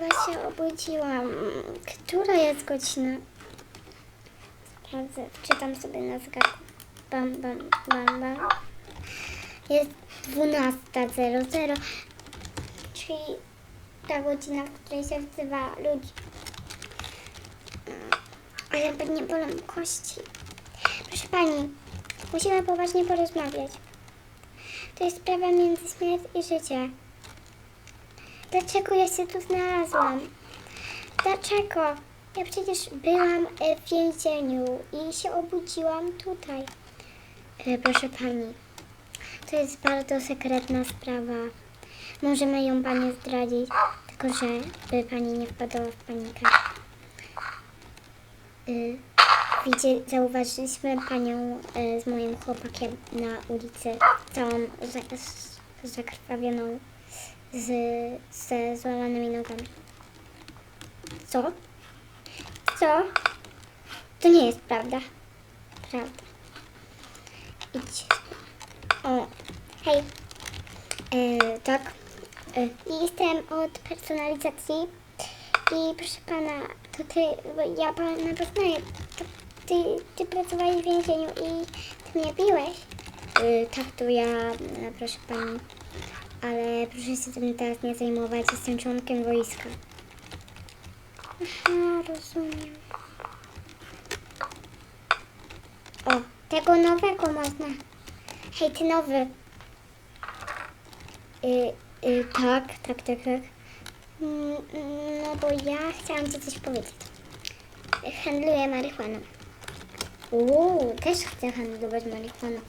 ledwo się obudziłam. Która jest godzina? Sprawdzę, wczytam sobie na zegarku. Bam, bam, bam, bam. Jest 12.00, czyli ta godzina, w której się wzywa ludzi. Ale pewnie bolą kości. Proszę pani, musimy poważnie porozmawiać. To jest sprawa między śmierć i życie. Dlaczego ja się tu znalazłam? Dlaczego? Ja przecież byłam e, w więzieniu i się obudziłam tutaj. E, Proszę pani, to jest bardzo sekretna sprawa. Możemy ją pani zdradzić, tylko że by pani nie wpadła w panikę. Y, Widzie, zauważyliśmy panią e, z moim chłopakiem na ulicy, całą zakrwawioną, z, ze złamanymi nogami. Co? Co? To nie jest prawda. Prawda. Idź. O, hej. E, tak. E, jestem od personalizacji. I proszę pana, to ty, bo ja pana poznaję. To ty, ty pracowałeś w więzieniu i ty mnie biłeś. Y, tak, to ja, e, proszę pani. Ale proszę się tym teraz nie zajmować. Jestem członkiem wojska. Aha, rozumiem. O, tego nowego można. Hej, ty nowy. Y, y, tak, tak, tak, tak. Mm, No bo ja chciałam Ci coś powiedzieć. Handluję marihuaną. Uuu, też chcę handlować marihuaną.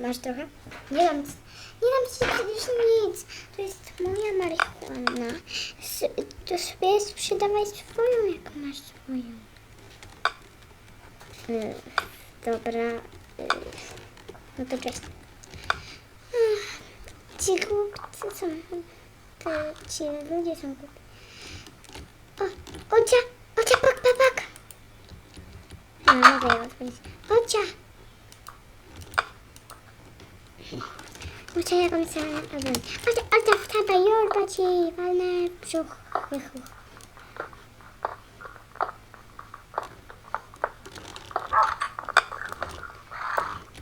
Masz trochę? Nie dam, nie dam Ci przecież nic. To jest moja marihuana. To sobie sprzedawaj swoją, jak masz swoją. Y, Dobra. y, No to cześć. Ci głupcy są... Ci ludzie są głupi. O, Ocia! Ocia, pak, pak, pak! No, mogę ją otworzyć. Ocia! Jak on sam na ogień. Ocia, Ocia, wstawaj, jorba ci, walnę w brzuch. Wychu.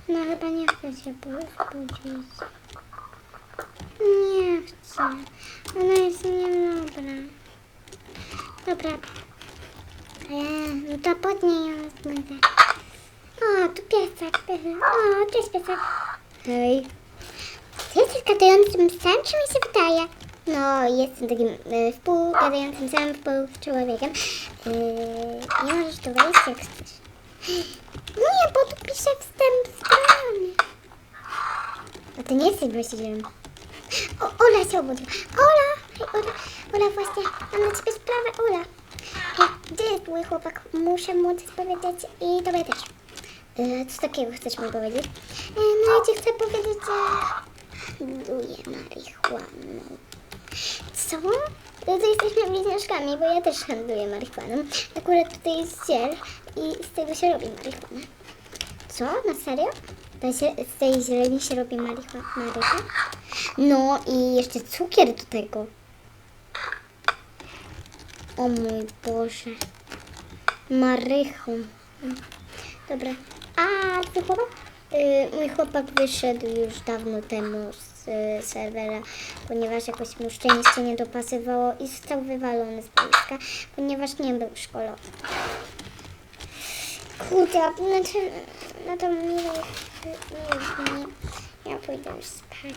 No, chyba nie chcę się budzić. Nie chcę. Ona jest niedobra. Dobra. Eee, no to podnieś ją z górę. O, tu piesek, piesek. O, cześć piesek. Hej. Ty jesteś gadającym psem, czy mi się wydaje? No, jestem takim e, wpół gadającym psem, wpół człowiekiem. E, nie możesz tu wejść, jak chcesz. Nie, bo tu pisze wstęp strony. A ty nie jesteś właścicielem. O, Ola się obudziła. Ola! Hej, Ola, Ola, właśnie mam na ciebie sprawę, Ola. Hej, gdzie jest mój chłopak? Muszę mu coś powiedzieć i tobie też. E, co takiego chcesz mi powiedzieć? E, no ja ci chcę powiedzieć, że handluję marihuaną. Co? No to jesteśmy bliźniaczkami, bo ja też handluję marihuaną. Akurat tutaj jest ziel i z tego się robi marihuana. Co? Na serio? To się, z tej zieleni się robi marihuana? No i jeszcze cukier do tego. O mój Boże. Marychą. Dobra. A twój chłopak? Y, mój chłopak wyszedł już dawno temu z y, serwera, ponieważ jakoś mu szczęście nie dopasowało i został wywalony z wojska, ponieważ nie był szkolony. Kurde, znaczy, no to miło, miło mi. Ja pójdę już spać.